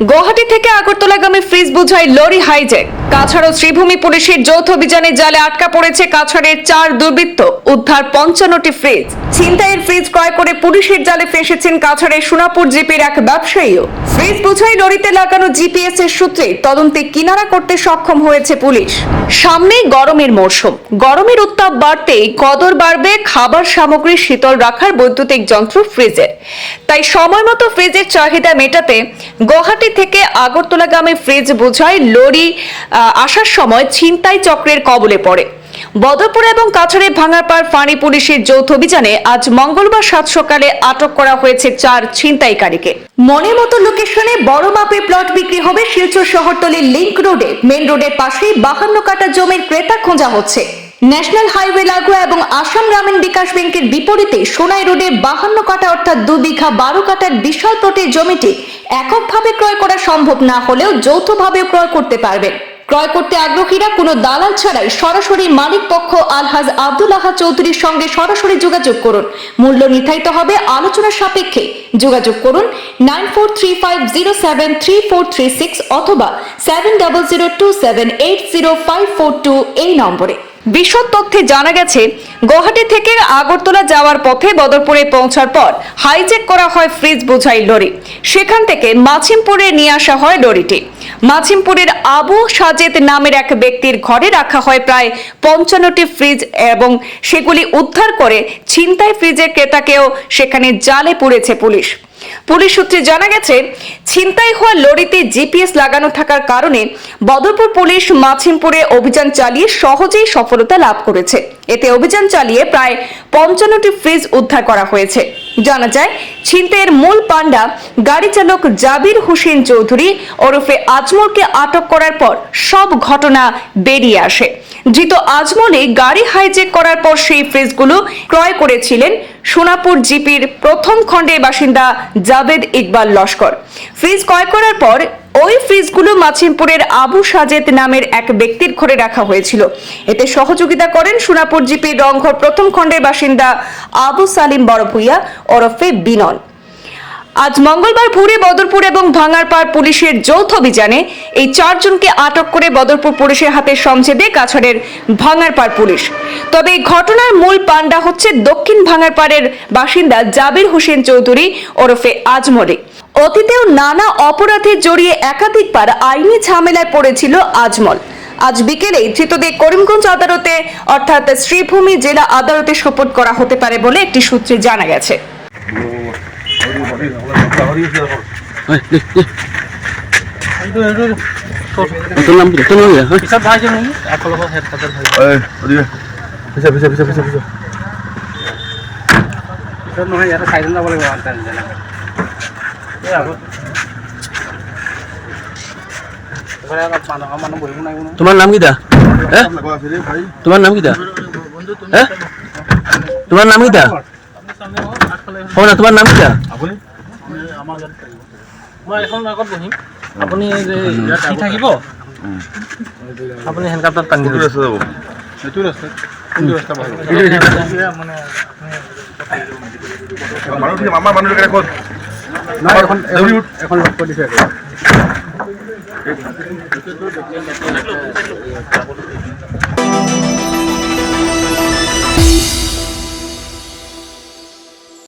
গুয়াহাটি থেকে আগরতলাগামী ফ্রিজ বুঝাই লরি হাইজ্যাক। কাছাড় শ্রীভূমি পুলিশের যৌথ অভিযানে জালে আটকা পড়েছে কাছাড়ের চার দুর্বৃত্ত। উদ্ধার পঞ্চান্নটি ফ্রিজ। ছিনতাইয়ের ফ্রিজ ক্রয় করে পুলিশের জালে ফেসেছেন কাছাড়ের সোনাপুর জিপির এক ব্যবসায়ীও। ফ্রিজ বোঝাই লরিতে লাগানো জিপিএস এর সূত্রে তদন্তে কিনারা করতে সক্ষম হয়েছে পুলিশ। সামনেই গরমের মরশুম। গরমের উত্তাপ বাড়তেই কদর বাড়বে খাবার সামগ্রী শীতল রাখার বৈদ্যুতিক যন্ত্র ফ্রিজের। তাই সময় মতো ফ্রিজের চাহিদা মেটাতে গুয়াহাটি থেকে আগরতলাগামী ফ্রিজ বোঝাই লরি আসার সময় ছিনতাই চক্রের কবলে পড়ে। বদরপুর এবং কাছাড়ে ভাঙারপাড় ফাঁড়ি পুলিশের যৌথ অভিযানে আজ মঙ্গলবার সাত সকালে আটক করা হয়েছে চার ছিনতাইকারীকে। মনের মতো লোকেশনে বড় মাপের প্লট বিক্রি হবে শিলচর শহরতলির লিংক রোডে। মেন রোডের পাশেই বাহান্ন কাটা জমির ক্রেতা খোঁজা হচ্ছে। ন্যাশনাল হাইওয়ে লাগোয়া এবং আসাম গ্রামীণ বিকাশ ব্যাংকের বিপরীতে সোনাই রোডে বাহান্ন কাটা অর্থাৎ দু বিঘা বারো কাটার বিশাল প্লটের জমিটি এককভাবে ক্রয় করা সম্ভব না হলেও যৌথভাবে ক্রয় করতে পারবেন। ক্রয় করতে আগ্রহীরা কোনো দালাল ছাড়াই সরাসরি মালিক পক্ষ আলহাজ আব্দুল আহা চৌধুরীর সঙ্গে সরাসরি যোগাযোগ করুন। মূল্য নির্ধারিত হবে আলোচনা সাপেক্ষে। যোগাযোগ করুন nine four three five zero seven three four three six অথবা seven double zero two seven eight zero five four two এই নম্বরে। বিশদ তথ্যে জানা গেছে, গুয়াহাটি থেকে আগরতলা যাওয়ার পথে বদরপুরে পৌঁছার পর হাইজ্যাক করা হয় ফ্রিজ বোঝাই লরি। সেখান থেকে মাছিমপুরে নিয়ে আসা হয় লরিটি। মাছিমপুরের আবু সাজেদ নামের এক ব্যক্তির ঘরে রাখা হয় প্রায় পঞ্চান্নটি ফ্রিজ এবং সেগুলি উদ্ধার করে ছিনতাই ফ্রিজের ক্রেতাকেও সেখানে জালে পুড়েছে পুলিশ। পুলিশ সূত্রে জানা গেছে, ছিনতাই হওয়া লরিতে জিপিএস লাগানো থাকার কারণে বদরপুর পুলিশ মাছিমপুরে অভিযান চালিয়ে সহজেই সফলতা লাভ করেছে। এতে অভিযান চালিয়ে প্রায় পঞ্চান্নটি ফ্রিজ উদ্ধার করা হয়েছে। জানা যায়, ছিনতাইয়ের মূল পান্ডা গাড়ি চালক জাবির হোসেন চৌধুরী ওরফে আজমলকে আটক করার পর সব ঘটনা বেরিয়ে আসে। ধৃত আজমলে গাড়ি হাইজেক করার পর সেই ফ্রিজগুলো ক্রয় করেছিলেন সোনাপুর জিপির প্রথম খণ্ডের বাসিন্দা জাবেদ ইকবাল লস্কর। ফ্রিজ ক্রয় করার পর ওই ফ্রিজগুলো মাছিমপুরের আবু সাজেদ নামের এক ব্যক্তির ঘরে রাখা হয়েছিল। এতে সহযোগিতা করেন সোনাপুর জিপি রংঘর প্রথম খণ্ডের বাসিন্দা আবু সালিম বড়ভুইয়া ওরফে বিনন। আজ মঙ্গলবার ভোরে বদরপুর এবং ভাঙারপাড় পুলিশের যৌথ অভিযানে এই চারজনকে আটক করে বদরপুর পুলিশের হাতে সমঝে দেয় কাছাড়ের ভাঙারপাড় পুলিশ। তবে এই ঘটনার মূল পান্ডা হচ্ছে দক্ষিণ ভাঙারপাড়ের বাসিন্দা জাবির হোসেন চৌধুরী ওরফে আজমলে। অতীতেও নানা অপরাধে জড়িয়ে একাধিকবার আইনি ঝামেলায় পড়েছিল আজমল। আজ বিকেলে ধৃতদের করিমগঞ্জ আদালতে, অর্থাৎ শ্রীভূমি জেলা আদালতে সোপর্দ করা হতে পারে বলে একটি সূত্রে জানা গেছে। তোর নাম কি তোর নাম কি হ্যাঁ? পিছত ভাইছো নেকি আগফালৰ পৰা হেড কাটত ভাই Ê, ở đi. Phía sau, phía sau, phía sau, phía sau. পিছত নহয় ইয়াতে চাইডত যাব লাগিব আৰু তেনে তেনে এই আগত এবাৰে মানুহ মানুহ লাগিব তোমাৰ নাম কিটা হে Làm gọi phía đây, phải. তোমাৰ নাম কিটা হে তোমাৰ নাম না তোমাৰ নাম কিটা আপুনি? মই এখন আগত বহিম আপুনি যে ইয়াত আহি থাকিব। আপুনি হেণ্ডকাপত টানি যাব? এইটো ৰাস্তাত। কোনটো ৰাস্তা মানে আমাৰ মানুহ ক'ত? এখন এখন লগ কৰি দিছে।